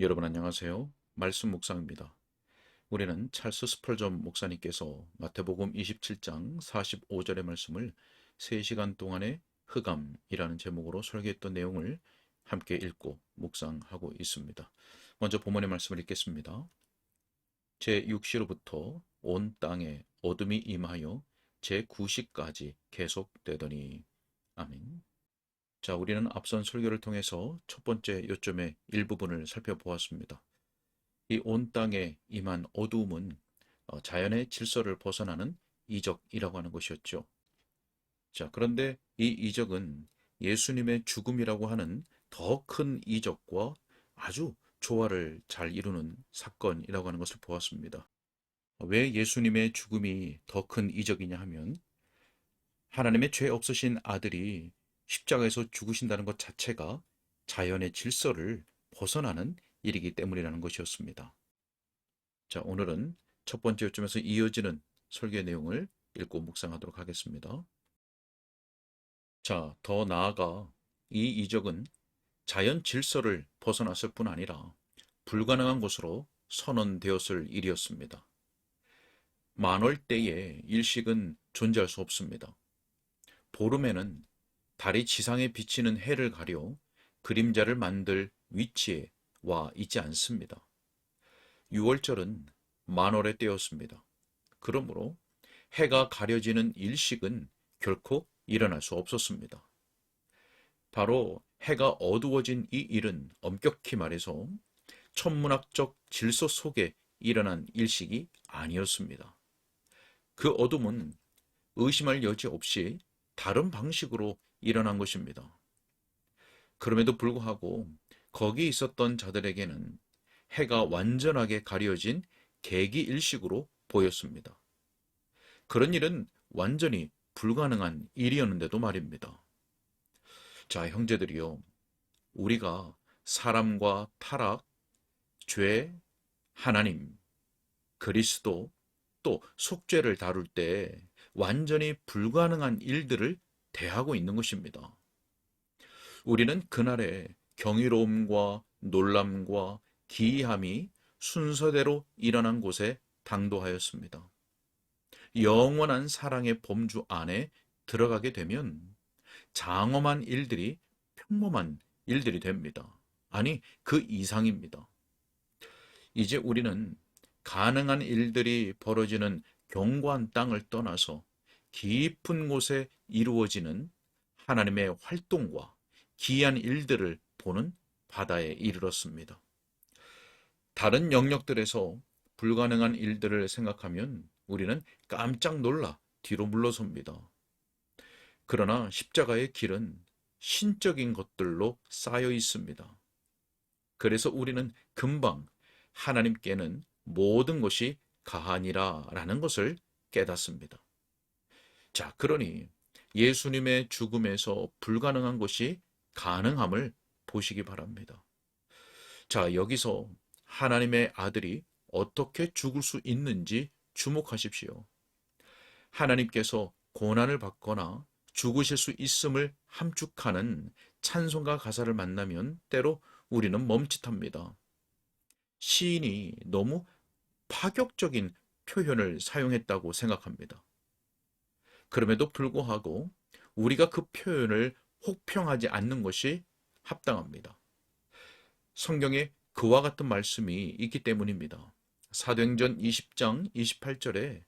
여러분 안녕하세요. 말씀 묵상입니다. 우리는 찰스 스펄전 목사님께서 마태복음 27장 45절의 말씀을 3시간 동안의 흑암이라는 제목으로 설계했던 내용을 함께 읽고 묵상하고 있습니다. 먼저 본문의 말씀을 읽겠습니다. 제6시로부터 온 땅에 어둠이 임하여 제9시까지 계속되더니 아멘. 자, 우리는 앞선 설교를 통해서 첫 번째 요점의 일부분을 살펴보았습니다. 이 온 땅에 임한 어두움은 어, 자연의 질서를 벗어나는 이적이라고 하는 것이었죠. 자, 그런데 이 이적은 예수님의 죽음이라고 하는 더 큰 이적과 아주 조화를 잘 이루는 사건이라고 하는 것을 보았습니다. 왜 예수님의 죽음이 더 큰 이적이냐 하면 하나님의 죄 없으신 아들이 십자가에서 죽으신다는 것 자체가 자연의 질서를 벗어나는 일이기 때문이라는 것이었습니다. 자, 오늘은 첫 번째 요점에서 이어지는 설교의 내용을 읽고 묵상하도록 하겠습니다. 자, 더 나아가 이 이적은 자연 질서를 벗어났을 뿐 아니라 불가능한 것으로 선언되었을 일이었습니다. 만월 때의 일식은 존재할 수 없습니다. 보름에는 달이 지상에 비치는 해를 가려 그림자를 만들 위치에 와 있지 않습니다. 6월절은 만월의 때였습니다. 그러므로 해가 가려지는 일식은 결코 일어날 수 없었습니다. 바로 해가 어두워진 이 일은 엄격히 말해서 천문학적 질서 속에 일어난 일식이 아니었습니다. 그 어둠은 의심할 여지 없이 다른 방식으로 일어난 것입니다. 그럼에도 불구하고 거기 있었던 자들에게는 해가 완전하게 가려진 계기 일식으로 보였습니다. 그런 일은 완전히 불가능한 일이었는데도 말입니다. 자, 형제들이요. 우리가 사람과 타락, 죄, 하나님, 그리스도, 또 속죄를 다룰 때 완전히 불가능한 일들을 대하고 있는 것입니다. 우리는 그날의 경이로움과 놀람과 기이함이 순서대로 일어난 곳에 당도하였습니다. 영원한 사랑의 범주 안에 들어가게 되면 장엄한 일들이 평범한 일들이 됩니다. 아니, 그 이상입니다. 이제 우리는 가능한 일들이 벌어지는 경관 땅을 떠나서 깊은 곳에 이루어지는 하나님의 활동과 기이한 일들을 보는 바다에 이르렀습니다. 다른 영역들에서 불가능한 일들을 생각하면 우리는 깜짝 놀라 뒤로 물러섭니다. 그러나 십자가의 길은 신적인 것들로 쌓여 있습니다. 그래서 우리는 금방 하나님께는 모든 것이 가하니라 라는 것을 깨닫습니다. 자, 그러니 예수님의 죽음에서 불가능한 것이 가능함을 보시기 바랍니다. 자, 여기서 하나님의 아들이 어떻게 죽을 수 있는지 주목하십시오. 하나님께서 고난을 받거나 죽으실 수 있음을 함축하는 찬송가 가사를 만나면 때로 우리는 멈칫합니다. 시인이 너무 파격적인 표현을 사용했다고 생각합니다. 그럼에도 불구하고 우리가 그 표현을 혹평하지 않는 것이 합당합니다. 성경에 그와 같은 말씀이 있기 때문입니다. 사도행전 20장 28절에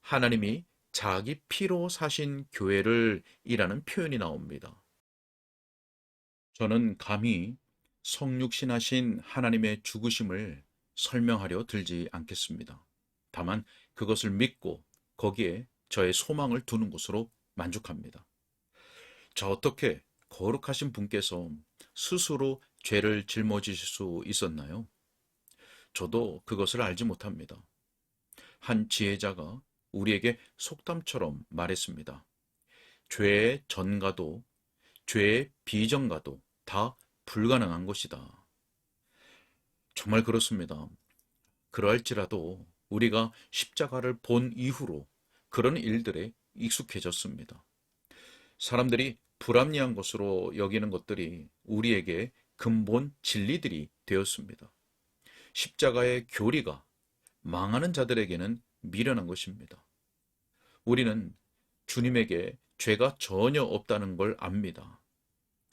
하나님이 자기 피로 사신 교회를 이라는 표현이 나옵니다. 저는 감히 성육신하신 하나님의 죽으심을 설명하려 들지 않겠습니다. 다만 그것을 믿고 거기에 저의 소망을 두는 것으로 만족합니다. 자, 어떻게 거룩하신 분께서 스스로 죄를 짊어지실 수 있었나요? 저도 그것을 알지 못합니다. 한 지혜자가 우리에게 속담처럼 말했습니다. 죄의 전가도 죄의 비전가도 다 불가능한 것이다. 정말 그렇습니다. 그러할지라도 우리가 십자가를 본 이후로 그런 일들에 익숙해졌습니다. 사람들이 불합리한 것으로 여기는 것들이 우리에게 근본 진리들이 되었습니다. 십자가의 교리가 망하는 자들에게는 미련한 것입니다. 우리는 주님에게 죄가 전혀 없다는 걸 압니다.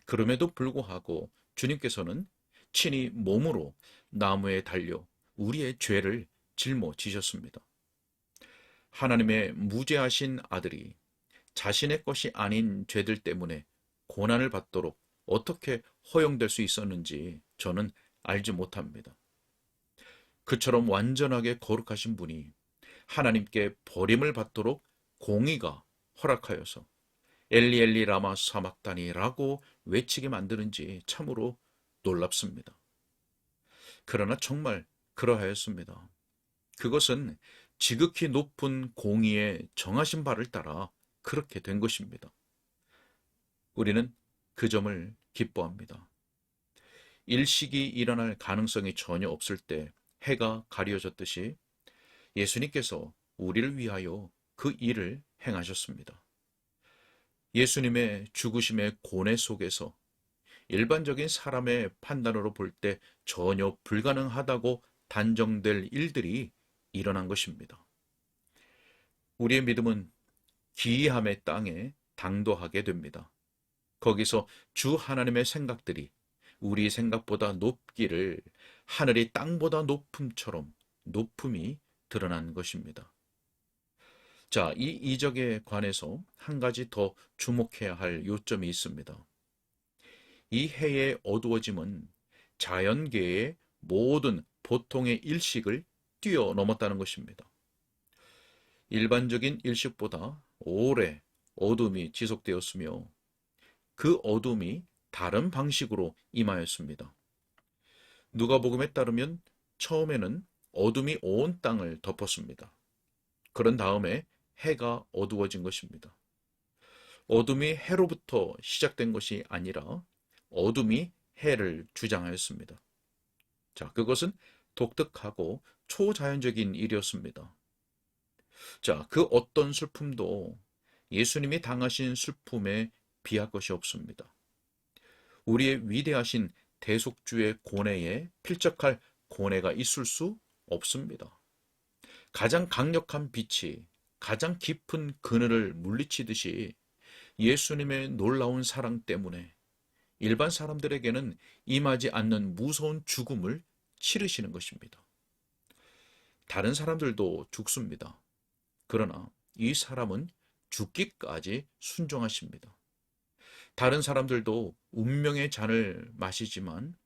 그럼에도 불구하고 주님께서는 친히 몸으로 나무에 달려 우리의 죄를 짊어지셨습니다. 하나님의 무죄하신 아들이 자신의 것이 아닌 죄들 때문에 고난을 받도록 어떻게 허용될 수 있었는지 저는 알지 못합니다. 그처럼 완전하게 거룩하신 분이 하나님께 버림을 받도록 공의가 허락하여서 엘리엘리 라마 사막다니라고 외치게 만드는지 참으로 놀랍습니다. 그러나 정말 그러하였습니다. 그것은 지극히 높은 공의의 정하신 바를 따라 그렇게 된 것입니다. 우리는 그 점을 기뻐합니다. 일식이 일어날 가능성이 전혀 없을 때 해가 가려졌듯이 예수님께서 우리를 위하여 그 일을 행하셨습니다. 예수님의 죽으심의 고뇌 속에서 일반적인 사람의 판단으로 볼 때 전혀 불가능하다고 단정될 일들이 일어난 것입니다. 우리의 믿음은 기이함의 땅에 당도하게 됩니다. 거기서 주 하나님의 생각들이 우리 생각보다 높기를 하늘이 땅보다 높음처럼 높음이 드러난 것입니다. 자, 이 이적에 관해서 한 가지 더 주목해야 할 요점이 있습니다. 이 해의 어두워짐은 자연계의 모든 보통의 일식을 뛰어넘었다는 것입니다. 일반적인 일식보다 오래 어둠이 지속되었으며 그 어둠이 다른 방식으로 임하였습니다. 누가복음에 따르면 처음에는 어둠이 온 땅을 덮었습니다. 그런 다음에 해가 어두워진 것입니다. 어둠이 해로부터 시작된 것이 아니라 어둠이 해를 주장하였습니다. 자, 그것은 독특하고 초자연적인 일이었습니다. 자, 그 어떤 슬픔도 예수님이 당하신 슬픔에 비할 것이 없습니다. 우리의 위대하신 대속주의 고뇌에 필적할 고뇌가 있을 수 없습니다. 가장 강력한 빛이 가장 깊은 그늘을 물리치듯이 예수님의 놀라운 사랑 때문에 일반 사람들에게는 임하지 않는 무서운 죽음을 치르시는 것입니다. 다른 사람들도 죽습니다. 그러나 이 사람은 죽기까지 순종하십니다. 다른 사람들도 운명의 잔을 마시지만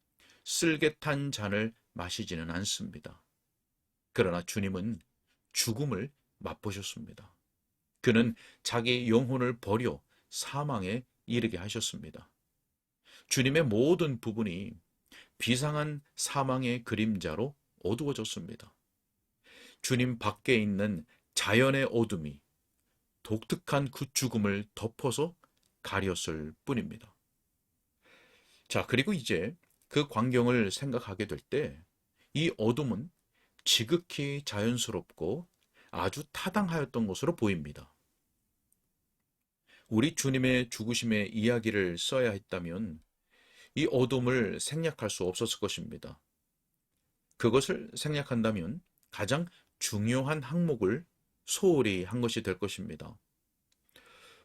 쓸개탄 잔을 마시지는 않습니다. 그러나 주님은 죽음을 맛보셨습니다. 그는 자기 영혼을 버려 사망에 이르게 하셨습니다. 주님의 모든 부분이 비상한 사망의 그림자로 어두워졌습니다. 주님 밖에 있는 자연의 어둠이 독특한 그 죽음을 덮어서 가렸을 뿐입니다. 자, 그리고 이제 그 광경을 생각하게 될 때 이 어둠은 지극히 자연스럽고 아주 타당하였던 것으로 보입니다. 우리 주님의 죽으심의 이야기를 써야 했다면 이 어둠을 생략할 수 없었을 것입니다. 그것을 생략한다면 가장 중요한 항목을 소홀히 한 것이 될 것입니다.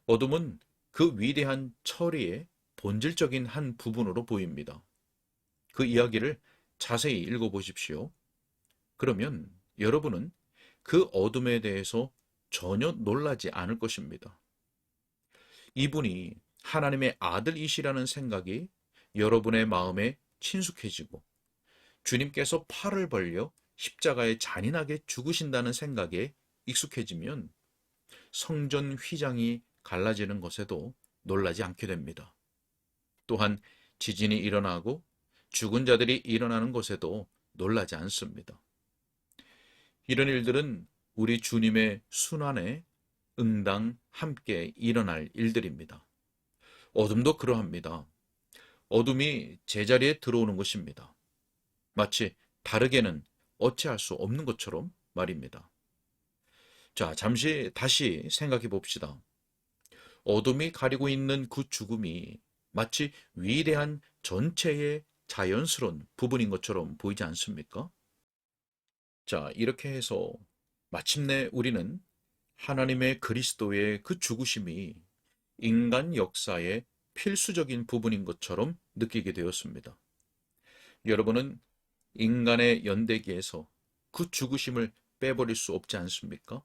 어둠은 그 위대한 처리의 본질적인 한 부분으로 보입니다. 그 이야기를 자세히 읽어보십시오. 그러면 여러분은 그 어둠에 대해서 전혀 놀라지 않을 것입니다. 이분이 하나님의 아들이시라는 생각이 여러분의 마음에 친숙해지고 주님께서 팔을 벌려 십자가에 잔인하게 죽으신다는 생각에 익숙해지면 성전 휘장이 갈라지는 것에도 놀라지 않게 됩니다. 또한 지진이 일어나고 죽은 자들이 일어나는 것에도 놀라지 않습니다. 이런 일들은 우리 주님의 순환에 응당 함께 일어날 일들입니다. 어둠도 그러합니다. 어둠이 제자리에 들어오는 것입니다. 마치 다르게는 어찌할 수 없는 것처럼 말입니다. 자, 잠시 다시 생각해 봅시다. 어둠이 가리고 있는 그 죽음이 마치 위대한 전체의 자연스러운 부분인 것처럼 보이지 않습니까? 자, 이렇게 해서 마침내 우리는 하나님의 그리스도의 그 죽으심이 인간 역사의 필수적인 부분인 것처럼 느끼게 되었습니다. 여러분은 인간의 연대기에서 그 죽으심을 빼버릴 수 없지 않습니까?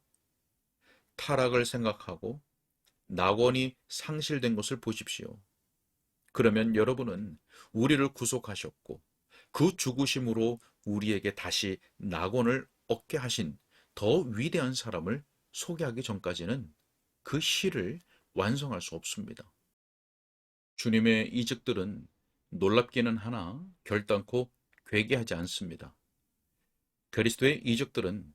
타락을 생각하고 낙원이 상실된 것을 보십시오. 그러면 여러분은 우리를 구속하셨고 그 죽으심으로 우리에게 다시 낙원을 얻게 하신 더 위대한 사람을 소개하기 전까지는 그 시를 완성할 수 없습니다. 주님의 이적들은 놀랍기는 하나 결단코 괴계하지 않습니다. 그리스도의 이적들은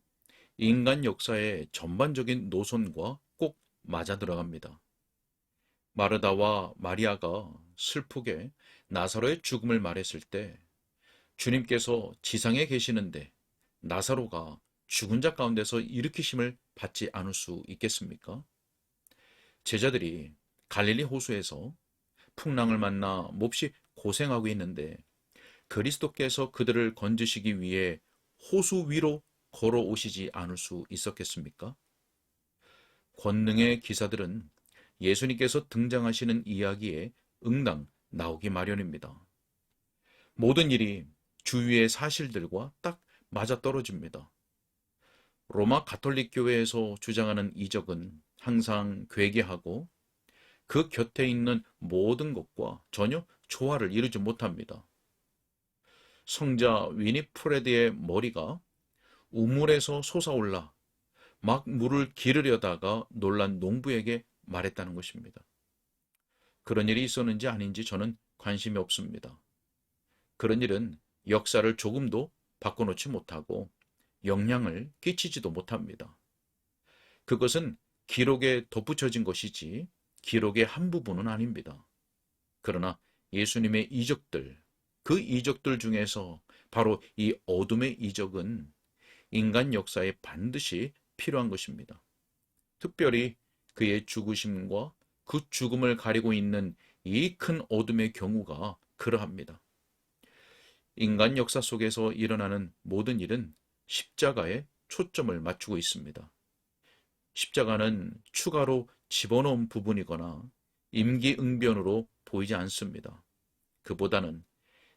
인간 역사의 전반적인 노선과 꼭 맞아 들어갑니다. 마르다와 마리아가 슬프게 나사로의 죽음을 말했을 때 주님께서 지상에 계시는데 나사로가 죽은 자 가운데서 일으키심을 받지 않을 수 있겠습니까? 제자들이 갈릴리 호수에서 풍랑을 만나 몹시 고생하고 있는데 그리스도께서 그들을 건지시기 위해 호수 위로 걸어오시지 않을 수 있었겠습니까? 권능의 기사들은 예수님께서 등장하시는 이야기에 응당 나오기 마련입니다. 모든 일이 주위의 사실들과 딱 맞아 떨어집니다. 로마 가톨릭 교회에서 주장하는 이적은 항상 괴계하고 그 곁에 있는 모든 것과 전혀 조화를 이루지 못합니다. 성자 위니프레드의 머리가 우물에서 솟아올라 막 물을 기르려다가 놀란 농부에게 말했다는 것입니다. 그런 일이 있었는지 아닌지 저는 관심이 없습니다. 그런 일은 역사를 조금도 바꿔놓지 못하고 영향을 끼치지도 못합니다. 그것은 기록에 덧붙여진 것이지 기록의 한 부분은 아닙니다. 그러나 예수님의 이적들, 그 이적들 중에서 바로 이 어둠의 이적은 인간 역사에 반드시 필요한 것입니다. 특별히 그의 죽으심과 그 죽음을 가리고 있는 이 큰 어둠의 경우가 그러합니다. 인간 역사 속에서 일어나는 모든 일은 십자가에 초점을 맞추고 있습니다. 십자가는 추가로 집어넣은 부분이거나 임기응변으로 보이지 않습니다. 그보다는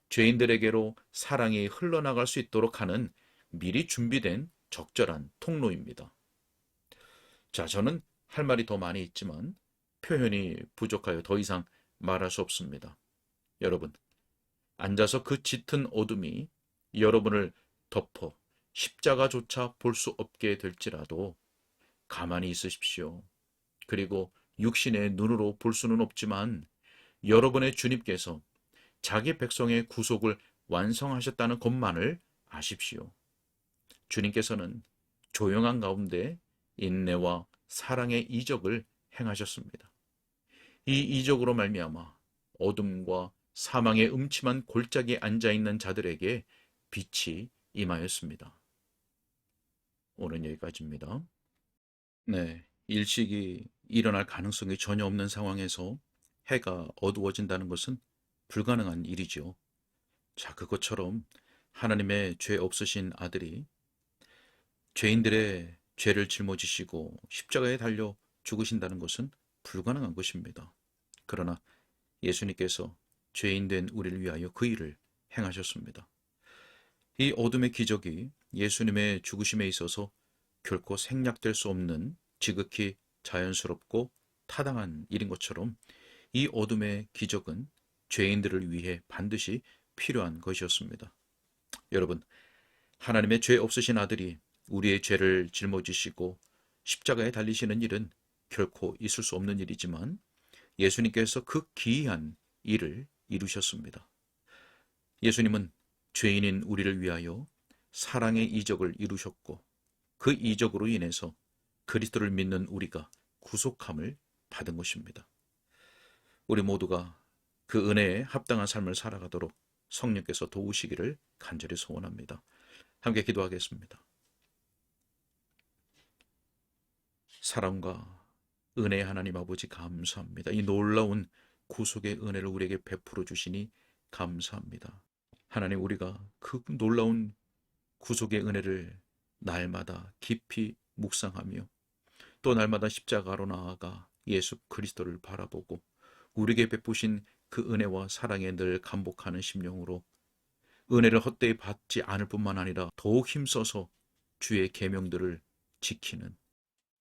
죄인들에게로 사랑이 흘러나갈 수 있도록 하는 미리 준비된 적절한 통로입니다. 자, 저는 할 말이 더 많이 있지만 표현이 부족하여 더 이상 말할 수 없습니다. 여러분, 앉아서 그 짙은 어둠이 여러분을 덮어 십자가조차 볼 수 없게 될지라도 가만히 있으십시오. 그리고 육신의 눈으로 볼 수는 없지만 여러분의 주님께서 자기 백성의 구속을 완성하셨다는 것만을 아십시오. 주님께서는 조용한 가운데 인내와 사랑의 이적을 행하셨습니다. 이 이적으로 말미암아 어둠과 사망의 음침한 골짜기에 앉아 있는 자들에게 빛이 임하였습니다. 오늘 여기까지입니다. 네, 일식이 일어날 가능성이 전혀 없는 상황에서 해가 어두워진다는 것은 불가능한 일이죠. 자, 그것처럼 하나님의 죄 없으신 아들이 죄인들의 죄를 짊어지시고 십자가에 달려 죽으신다는 것은 불가능한 것입니다. 그러나 예수님께서 죄인 된 우리를 위하여 그 일을 행하셨습니다. 이 어둠의 기적이 예수님의 죽으심에 있어서 결코 생략될 수 없는 지극히 자연스럽고 타당한 일인 것처럼 이 어둠의 기적은 죄인들을 위해 반드시 필요한 것이었습니다. 여러분, 하나님의 죄 없으신 아들이 우리의 죄를 짊어지시고 십자가에 달리시는 일은 결코 있을 수 없는 일이지만 예수님께서 그 기이한 일을 이루셨습니다. 예수님은 죄인인 우리를 위하여 사랑의 이적을 이루셨고 그 이적으로 인해서 그리스도를 믿는 우리가 구속함을 받은 것입니다. 우리 모두가 그 은혜에 합당한 삶을 살아가도록 성령께서 도우시기를 간절히 소원합니다. 함께 기도하겠습니다. 사랑과 은혜의 하나님 아버지 감사합니다. 이 놀라운 구속의 은혜를 우리에게 베풀어 주시니 감사합니다. 하나님 우리가 그 놀라운 구속의 은혜를 날마다 깊이 묵상하며 또 날마다 십자가로 나아가 예수 그리스도를 바라보고 우리에게 베푸신 그 은혜와 사랑에 늘 감복하는 심령으로 은혜를 헛되이 받지 않을 뿐만 아니라 더욱 힘써서 주의 계명들을 지키는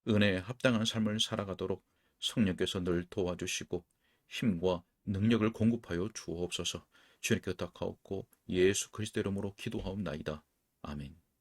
은혜에 합당한 삶을 살아가도록 성령께서 늘 도와주시고 힘과 능력을 공급하여 주옵소서 주님께 부탁하옵고 예수 그리스도 이름으로 기도하옵나이다. 아멘.